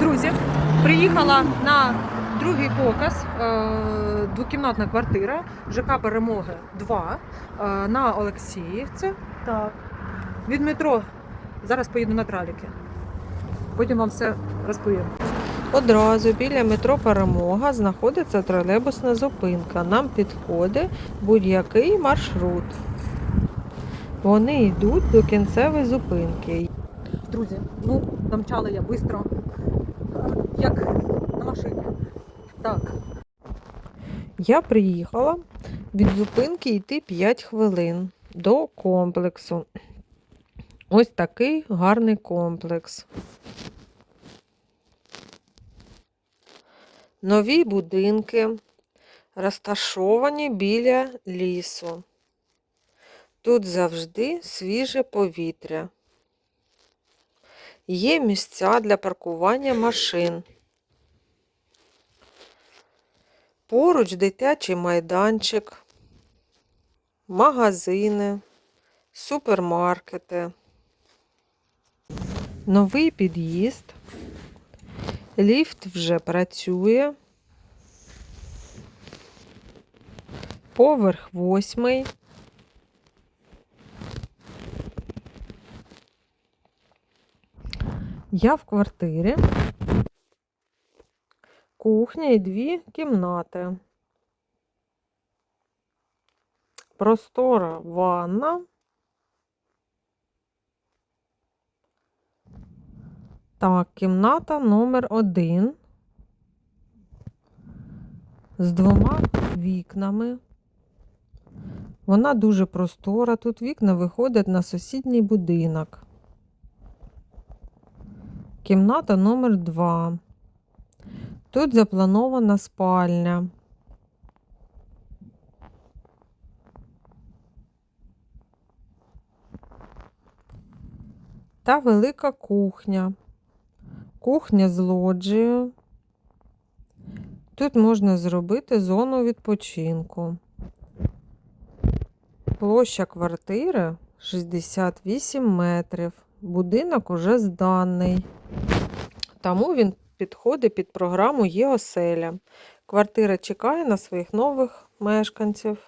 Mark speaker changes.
Speaker 1: Друзі, приїхала на другий показ. е, Двокімнатна квартира ЖК Перемоги 2 е, на Олексіївці. Так. Від метро. Зараз поїду на траліки. Потім вам все розповім.
Speaker 2: Одразу біля метро Перемога знаходиться тролейбусна зупинка. Нам підходить будь-який маршрут. Вони йдуть до кінцевої зупинки.
Speaker 1: Друзі, ну намчала я швидко, як на машині. Так,
Speaker 2: Я приїхала від зупинки йти 5 хвилин до комплексу. Ось такий гарний комплекс. Нові будинки розташовані біля лісу. Тут завжди свіже повітря. Є місця для паркування машин. Поруч дитячий майданчик, магазини, супермаркети, новий під'їзд, ліфт вже працює, поверх восьмий. Я в квартирі. Кухня і дві кімнати. Простора ванна. Так, кімната номер один. З двома вікнами. Вона дуже простора. Тут вікна виходять на сусідній будинок. Кімната номер два. Тут запланована спальня. Та велика кухня. Кухня з лоджією. Тут можна зробити зону відпочинку. Площа квартири 68 метрів. Будинок уже зданий. Тому він підходить під програму «Є оселя». Квартира чекає на своїх нових мешканців.